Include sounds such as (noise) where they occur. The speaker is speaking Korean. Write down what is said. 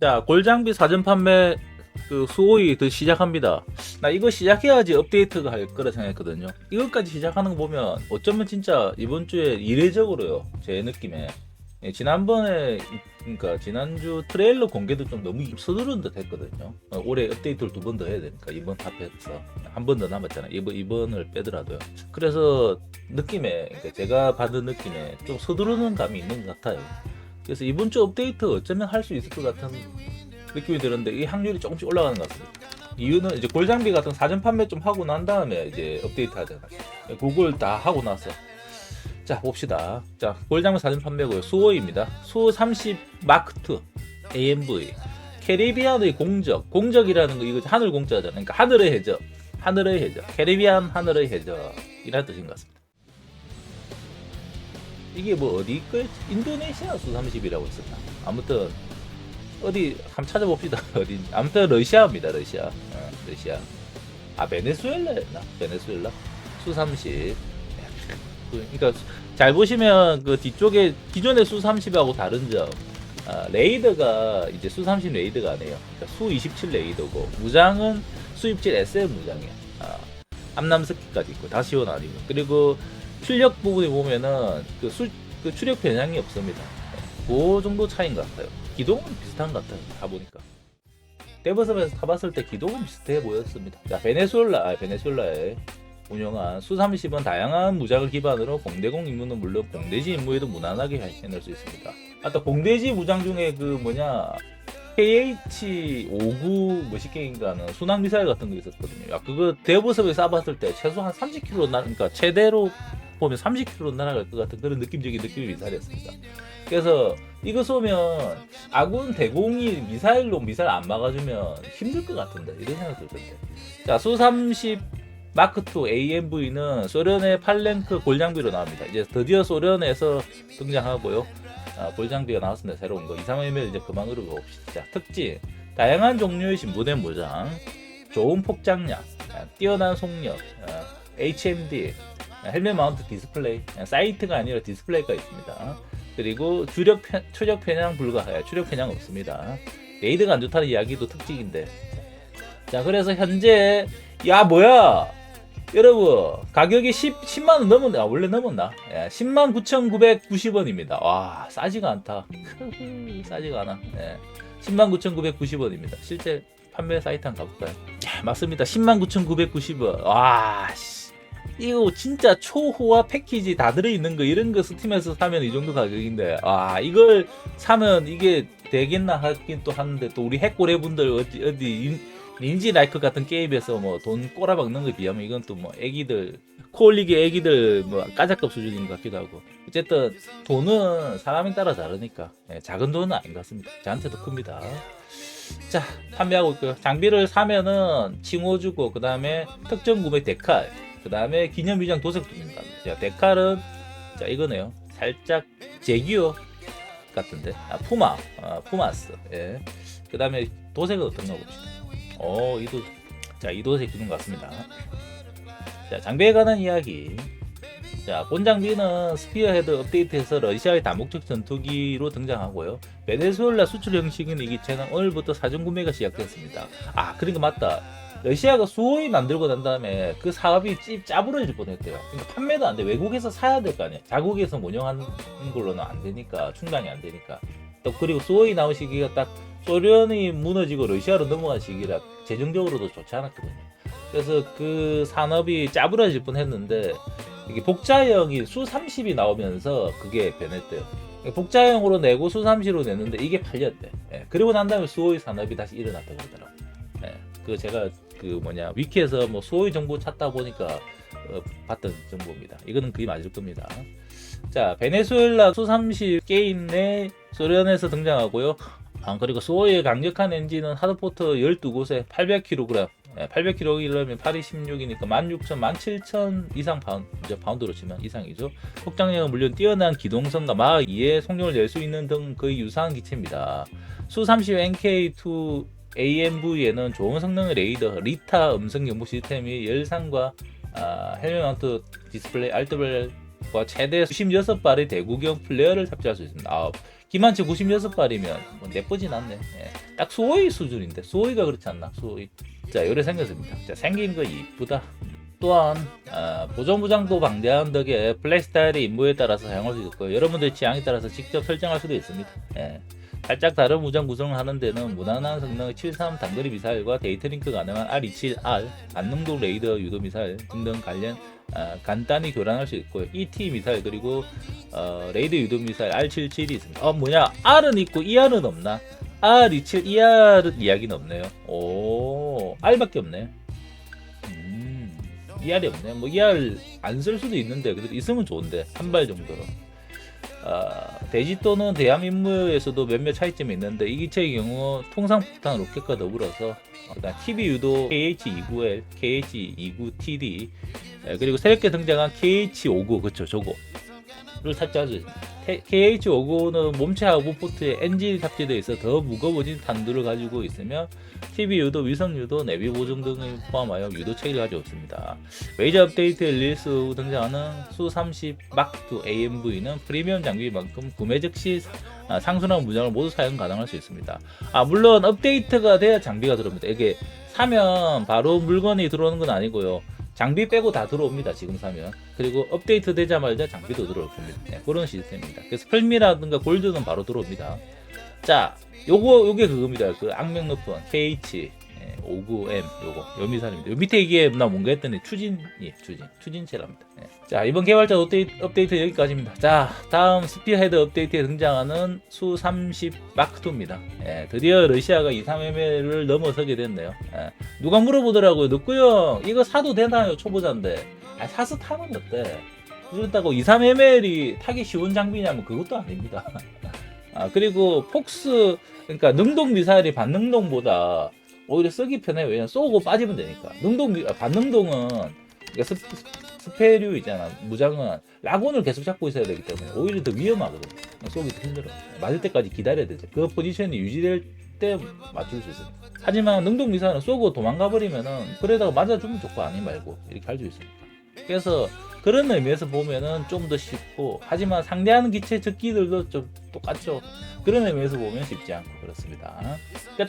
자, 골장비 사전 판매 그 수호이 더 시작합니다. 나 이거 시작해야지 업데이트가 할 거라 생각했거든요. 이것까지 시작하는 거 보면 어쩌면 진짜 이번 주에 이례적으로요. 제 느낌에. 예, 지난번에 그러니까 지난주 트레일러 공개도 좀 너무 서두른 듯 했거든요. 어, 올해 업데이트를 두 번 더 해야 되니까 이번 합해서 한 번 더 남았잖아요. 이번 이번을 빼더라도요. 그래서 느낌에 그러니까 제가 받은 느낌에 좀 서두르는 감이 있는 것 같아요. 그래서 이번 주 업데이트 어쩌면 할 수 있을 것 같은 느낌이 드는데 이 확률이 조금씩 올라가는 것 같습니다. 이유는 이제 골장비 같은 사전 판매 좀 하고 난 다음에 이제 업데이트 하잖아요. 그걸 다 하고 나서 자 봅시다. 자 골장비 사전 판매고요. 수호입니다. 수호 30 마크 2 AMV 캐리비안의 공적 공적이라는 거 이거 하늘 공짜잖아요. 그러니까 하늘의 해적 하늘의 해적 캐리비안 하늘의 해적이라는 뜻인 것 같습니다. 이게 뭐 어디 거 인도네시아 수 30이라고 있었나? 아무튼 어디 한번 찾아봅시다. (laughs) 어디 아무튼 러시아입니다. 러시아. 어, 러시아. 아 베네수엘라였나? 베네수엘라 수 30. 그러니까 잘 보시면 그 뒤쪽에 기존의 수 30하고 다른 점. 아, 레이더가 이제 수30 레이더가 아니에요. 그러니까 수27 레이더고 무장은 수27 SM 무장이야. 아, 암남 스키까지 있고 다 시원 아니고 그리고 출력 부분에 보면은 그, 수, 그 출력 변형이 없습니다. 그 정도 차이인 것 같아요. 기동은 비슷한 것 같아요. 다 보니까. 데버섬에서 타봤을 때 기동은 비슷해 보였습니다. 자, 베네수엘라, 아, 베네수엘라에 운영한 수-30은 다양한 무장을 기반으로 공대공 임무는 물론 공대지 임무에도 무난하게 해낼 수 있습니다. 아또 공대지 무장 중에 그 뭐냐 KH-59 뭐시 게임가는 순항 미사일 같은 거 있었거든요. 야, 그거 대버섬에 쏴봤을 때 최소 한 30km 날, 그러니까 최대로 보면 30km 날아갈 것 같은 그런 느낌적인 느낌의 미사일이었습니다. 그래서 이거 쏘면 아군 대공이 미사일로 미사일 안 막아주면 힘들 것 같은데 이런 생각 들던데. 자, 수-30 마크2 AMV는 소련의 8랭크 골장비로 나옵니다. 이제 드디어 소련에서 등장하고요. 아, 골장비가 나왔습니다. 새로운 거. 2, 3회면 이제 그만 흐르고 봅시다. 자, 특징. 다양한 종류의 신부된 무장, 좋은 폭장량, 아, 뛰어난 속력, 아, HMD, 아, 헬멧 마운트 디스플레이, 아, 사이트가 아니라 디스플레이가 있습니다. 그리고 주력 편, 추적 편향 불가, 아, 추적 편향 없습니다. 레이드가 안 좋다는 이야기도 특징인데. 자, 그래서 현재 야 뭐야? 여러분 가격이 10, 10만 원 넘었나? 아, 원래 넘었나? 예, 10만 9,990원입니다. 와 싸지가 않다. 싸지가 않아. 예, 10만 9,990원입니다. 실제 판매 사이트 한번 가볼까요? 야, 맞습니다. 10만 9,990원. 와 씨. 이거 진짜 초호화 패키지 다 들어있는 거 이런 거 스팀에서 사면 이 정도 가격인데 아 이걸 사면 이게 되겠나 하긴 또 하는데 또 우리 핵고래 분들 어디 어디 닌지 라이크 같은 게임에서 뭐 돈 꼬라박는 거에 비하면 이건 또 뭐 애기들 코올리기 애기들 뭐 까작급 수준인 것 같기도 하고. 어쨌든 돈은 사람에 따라 다르니까 예, 작은 돈은 아닌 것 같습니다. 저한테도 큽니다. 자 판매하고 있고요. 장비를 사면은 칭호 주고 그 다음에 특정 구매 데칼 그 다음에 기념비장 도색도 줍니다 자 데칼은 자 이거네요 살짝 제규어 같은데 아 푸마 아, 푸마스 예. 그 다음에 도색은 어떤가 봅시다 어, 이도 자, 이도색 주는 것 같습니다. 자, 장비에 관한 이야기. 자, 본 장비는 스피어 헤드 업데이트해서 러시아의 다목적 전투기로 등장하고요. 베네수엘라 수출 형식인 이기 채는 오늘부터 사전 구매가 시작됐습니다. 아, 그러니까 맞다. 러시아가 수호이 만들고 난 다음에 그 사업이 찝 짜부러질 뻔했대요. 그러니까 판매도 안 돼. 외국에서 사야 될 거 아니야. 자국에서 운영하는 걸로는 안 되니까 충당이 안 되니까. 또 그리고 수호이 나온 시기가 딱 소련이 무너지고 러시아로 넘어간 시기라 재정적으로도 좋지 않았거든요. 그래서 그 산업이 짜부러질 뻔했는데 이게 복자형이 수 30이 나오면서 그게 변했대요. 복자형으로 내고 수 30으로 냈는데 이게 팔렸대. 예, 그리고 난 다음에 수호의 산업이 다시 일어났다고 그러더라고. 예, 그 제가 그 뭐냐 위키에서 뭐 수호의 정보 찾다 보니까 어, 봤던 정보입니다. 이거는 그게 맞을 겁니다. 자, 베네수엘라 수 30 게임 내 소련에서 등장하고요. 아, 그리고 수호의 강력한 엔진은 하드포트 12곳에 800kg, 예, 800kg이면 8이 16이니까 16,000, 17,000 이상 파운드, 이제 파운드로 치면 이상이죠. 폭장력은 물론 뛰어난 기동성과 마하 2의 속력을 낼 수 있는 등 거의 유사한 기체입니다. 수30 NK2 AMV에는 좋은 성능의 레이더, 리타 음성 경보 시스템이 열상과 아, 헬멧 마운트 디스플레이, 알트벨 최대 96발의 대구경 플레어를 탑재할 수 있습니다. 아, 기만치 96발이면 뭐 내쁘진 않네. 예. 딱 수호이 수준인데 수호이가 그렇지 않나? 수호이. 자, 이래 생겼습니다. 자, 생긴 거 이쁘다. 또한 아, 보존 부장도 방대한 덕에 플레이 스타일의 임무에 따라서 사용할 수 있고 여러분들 취향에 따라서 직접 설정할 수도 있습니다. 예. 살짝 다른 무장 구성을 하는 데는 무난한 성능의 73 단거리 미사일과 데이터 링크 가능한 R27R 안능동 레이더 유도 미사일 등등 관련 아, 간단히 교란할 수 있고요. ET 미사일 그리고 어, 레이더 유도 미사일 R77이 있습니다. 어 뭐냐 R은 있고 ER은 없나? R27, ER 이야기는 없네요. 오 R밖에 없네. 음, ER이 없네. 뭐 ER 안 쓸 수도 있는데 그래도 있으면 좋은데 한 발 정도로. 아, 대지 또는 대함 임무에서도 몇몇 차이점이 있는데 이 기체의 경우 통상 폭탄 로켓과 더불어서 어, 그다음 TV 유도 KH29L, KH29TD 예, 그리고 새롭게 등장한 KH59 그쵸 저거 를 있습니다. KH59는 몸체 하부 포트에 엔진이 탑재되어 있어 더 무거워진 탄두를 가지고 있으며 TV 유도, 위성 유도, 내비 보정 등을 포함하여 유도 체계를 가지고 있습니다. 메이저 업데이트 릴리스 후 등장하는 수30 마크2 AMV는 프리미엄 장비만큼 구매 즉시 아, 상순한 무장을 모두 사용 가능할 수 있습니다. 아 물론 업데이트가 돼야 장비가 들어옵니다. 이게 사면 바로 물건이 들어오는 건 아니고요. 장비 빼고 다 들어옵니다. 지금 사면. 그리고 업데이트 되자마자 장비도 들어올 겁니다. 네, 그런 시스템입니다. 그래서 펠미라든가 골드는 바로 들어옵니다. 자, 요거 요게 그겁니다. 그 악명 높은 KH 59M 요거 요 미사일입니다. 요 밑에 이게 나 뭔가 했더니 추진 예, 추진 추진체랍니다. 예. 자 이번 개발자 업데이트, 업데이트 여기까지입니다. 자 다음 스피어헤드 업데이트에 등장하는 수 30 마크2입니다. 예, 드디어 러시아가 23mm를 넘어서게 됐네요. 예. 누가 물어보더라고요. 늑구형 이거 사도 되나요? 초보자인데 아, 사서 타면 어때? 그렇다고 23mm이 타기 쉬운 장비냐면 그것도 아닙니다. (laughs) 아 그리고 폭스 그러니까 능동 미사일이 반능동보다 오히려 쓰기 편해요. 왜냐면 쏘고 빠지면 되니까. 능동 미- 아, 반능동은 그러니까 스, 스페류 있잖아. 무장은 라곤을 계속 잡고 있어야 되기 때문에 오히려 더 위험하거든. 쏘기 도 힘들어. 맞을 때까지 기다려야 되죠. 그 포지션이 유지될 때 맞출 수 있어요. 하지만 능동 미사일은 쏘고 도망가 버리면은 그래다가 맞아주면 좋고 아니 말고 이렇게 할 수 있으니까. 그래서 그런 의미에서 보면은 좀 더 쉽고 하지만 상대하는 기체 적기들도 좀 똑같죠. 그런 의미에서 보면 쉽지 않고 그렇습니다. 끝.